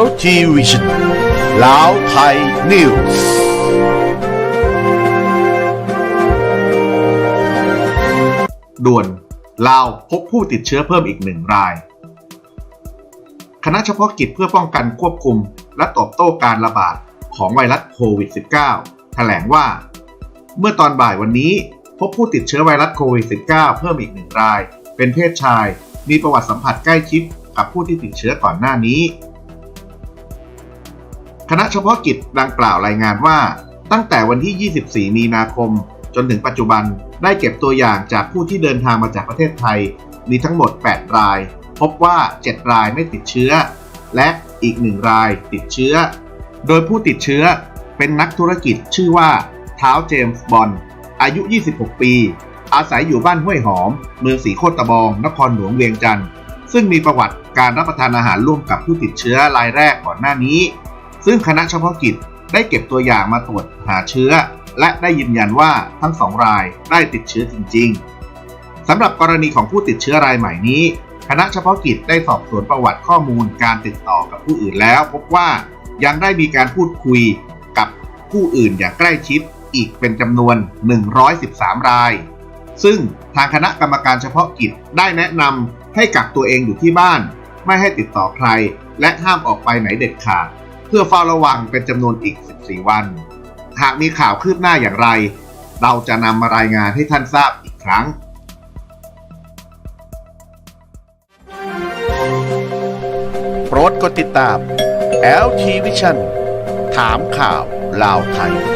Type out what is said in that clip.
LG Vision ลาวไทยนิวส์ด่วนลาวพบผู้ติดเชื้อเพิ่มอีกหนึ่งราย คณะเฉพาะกิจเพื่อป้องกันควบคุม และตอบโต้การระบาดของไวรัสโควิด -19 แถลงว่า เมื่อตอนบ่ายวันนี้พบผู้ติดเชื้อไวรัสโควิด -19 เพิ่มอีกหนึ่งราย เป็นเพศชาย มีประวัติสัมผัสใกล้ชิดกับผู้ที่ติดเชื้อก่อนหน้านี้ คณะเฉพาะกิจดังกล่าวรายงานว่า ตั้งแต่วันที่ 24 มีนาคม จนถึงปัจจุบันได้เก็บตัวอย่างจากผู้ที่เดินทางมาจากประเทศไทย มีทั้งหมด 8 ราย พบว่า 7 รายไม่ติดเชื้อ และอีก 1 รายติดเชื้อ โดยผู้ติดเชื้อเป็นนักธุรกิจชื่อว่าเท้าเจมส์บอลอายุ 26 ปี อาศัยอยู่บ้านห้วยหอม เมืองสีโคตรตะบอง นครหลวงเวียงจันทร์ซึ่งมีประวัติการรับประทานอาหารร่วมกับผู้ติดเชื้อรายแรกก่อนหน้านี้ ซึ่งคณะเฉพาะกิจได้เก็บตัวอย่างมาตรวจหาเชื้อ และได้ยืนยันว่าทั้งสองรายได้ติดเชื้อจริง ๆสำหรับกรณีของผู้ติดเชื้อรายใหม่นี้ คณะเฉพาะกิจได้สอบสวนประวัติข้อมูลการติดต่อกับผู้อื่นแล้ว พบว่ายังได้มีการพูดคุยกับผู้อื่นอย่างใกล้ชิดอีกเป็นจำนวน 113 ราย ซึ่งทางคณะกรรมการเฉพาะกิจได้แนะนำให้กักตัวเองอยู่ที่บ้าน ไม่ให้ติดต่อใคร และห้ามออกไปไหนเด็ดขาด เพื่อเฝ้าระวังเป็นจำนวนอีก 14 วัน หากมีข่าวคืบหน้าอย่างไร เราจะนำมารายงานให้ท่านทราบอีกครั้งโปรดกดติดตาม LG Vision ถามข่าวลาวไทย